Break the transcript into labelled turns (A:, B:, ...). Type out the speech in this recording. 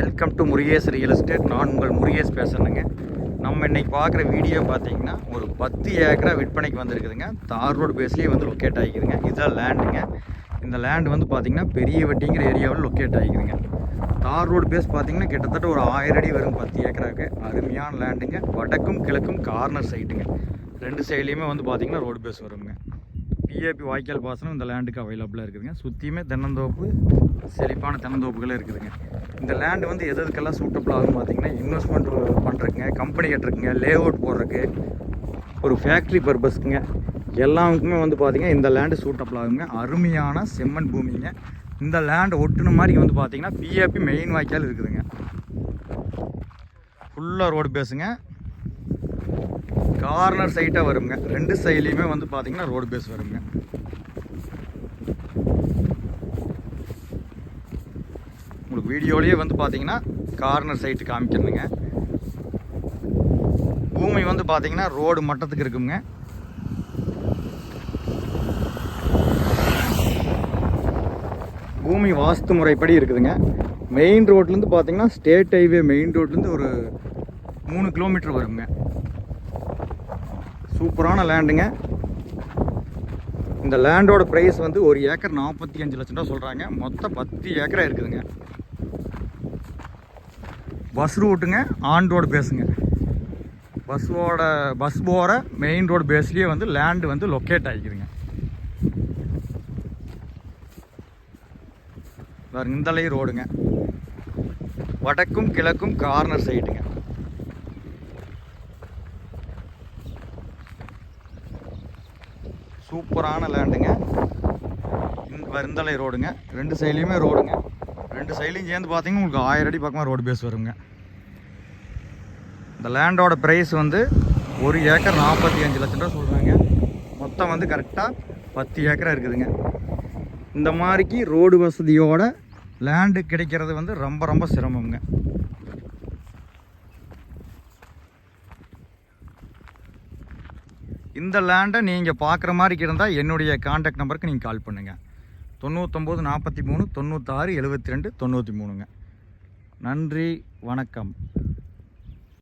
A: Welcome to Murugesh real estate நான் உங்கள் முருகேஷ் பேசுகிறேங்க நம்ம இன்றைக்கி பார்க்குற வீடியோ பார்த்தீங்கன்னா ஒரு பத்து ஏக்கரா விற்பனைக்கு வந்திருக்குதுங்க. தார் ரோடு பேஸ்லேயே வந்து லொக்கேட் ஆகிக்குதுங்க. இதுதான் லேண்டுங்க இந்த லேண்டு வந்து பார்த்தீங்கன்னா பெரிய வட்டிங்கிற ஏரியாவில் லொக்கேட் ஆகிக்குதுங்க. தார் ரோடு பேஸ் பார்த்தீங்கன்னா கிட்டத்தட்ட ஒரு ஆயிரம் அடி வரும் பத்து ஏக்கராக்கு அருமையான லேண்டுங்க வடக்கும் கிழக்கும் கார்னர் சைட்டுங்க ரெண்டு சைட்லேயுமே வந்து பார்த்தீங்கன்னா ரோடு பேஸ் வருங்க. பிஏபி வாய்க்கால் பாசனம் இந்த லேண்டுக்கு அவைலபிளாக இருக்குதுங்க. சுற்றியுமே தென்னந்தோப்பு செழிப்பான தென்னந்தோப்புகளே இருக்குதுங்க. இந்த லேண்டு வந்து எது எதுக்கெல்லாம் சூட்டபிள் ஆகும் பார்த்தீங்கன்னா இன்வெஸ்ட்மெண்ட் பண்ணுறதுங்க கம்பெனி கட்டுறதுங்க லே அவுட் போடுறதுக்கு ஒரு ஃபேக்ட்ரி பர்பஸ்க்குங்க எல்லாருக்குமே வந்து பார்த்தீங்கன்னா இந்த லேண்டு சூட்டபிள் ஆகுங்க அருமையான செம்மண் பூமிங்க. இந்த லேண்டை ஒட்டுன மாதிரி வந்து பார்த்தீங்கன்னா பிஏபி மெயின் வாய்க்கால் இருக்குதுங்க. ஃபுல்லாக ரோடு பேஸுங்க கார்னர் சைட்டாக வருங்க. ரெண்டு சைட்லேயுமே வந்து பார்த்தீங்கன்னா ரோடு பேஸ் வருங்க. உங்களுக்கு வீடியோலேயே வந்து பார்த்தீங்கன்னா கார்னர் சைட்டு காமிக்கிறதுங்க பூமி வந்து பார்த்தீங்கன்னா ரோடு மட்டத்துக்கு இருக்குங்க. பூமி வாஸ்து முறைப்படி இருக்குதுங்க. மெயின் ரோட்லேருந்து பார்த்தீங்கன்னா ஸ்டேட் ஹைவே மெயின் ரோட்லேருந்து ஒரு மூணு கிலோமீட்டர் வருங்க. சூப்பரான லேண்டுங்க இந்த லேண்டோட ப்ரைஸ் வந்து ஒரு ஏக்கர் நாற்பத்தி அஞ்சு லட்சம் ரூபா சொல்கிறாங்க மொத்தம் பத்து ஏக்கரா இருக்குதுங்க. பஸ் ரூட்டுங்க ஆன் ரோடு பேஸுங்க பஸ்ஸோட பஸ் போகிற மெயின் ரோடு பேஸ்லேயே வந்து லேண்டு வந்து லொக்கேட் ஆகிக்குதுங்க பாருங்க இந்தலை ரோடுங்க வடக்கும் கிழக்கும் கார்னர் சைட்டுங்க சூப்பரான லேண்டுங்க. வருந்தலை ரோடுங்க. ரெண்டு சைட்லேயுமே ரோடுங்க. ரெண்டு சைட்லையும் சேர்ந்து பார்த்தீங்கன்னா உங்களுக்கு ஆயிரம் அடி பக்கமாக ரோடு பேஸ் வருங்க. இந்த லேண்டோட ப்ரைஸ் வந்து ஒரு ஏக்கர் நாற்பத்தி அஞ்சு லட்சம் ரூபா சொல்கிறாங்க மொத்தம் வந்து கரெக்டாக பத்து ஏக்கராக இருக்குதுங்க. இந்த மாதிரிக்கு ரோடு வசதியோட லேண்டு கிடைக்கிறது வந்து ரொம்ப ரொம்ப சிரமங்க இந்த லேண்டை நீங்கள் பார்க்குற மாதிரி இருந்தால் என்னுடைய காண்டாக்ட் நம்பருக்கு நீங்கள் கால் பண்ணுங்கள் தொண்ணூத்தொம்பது நாற்பத்தி மூணு தொண்ணூற்றாறு எழுபத்தி ரெண்டு தொண்ணூற்றி மூணுங்க. நன்றி வணக்கம்.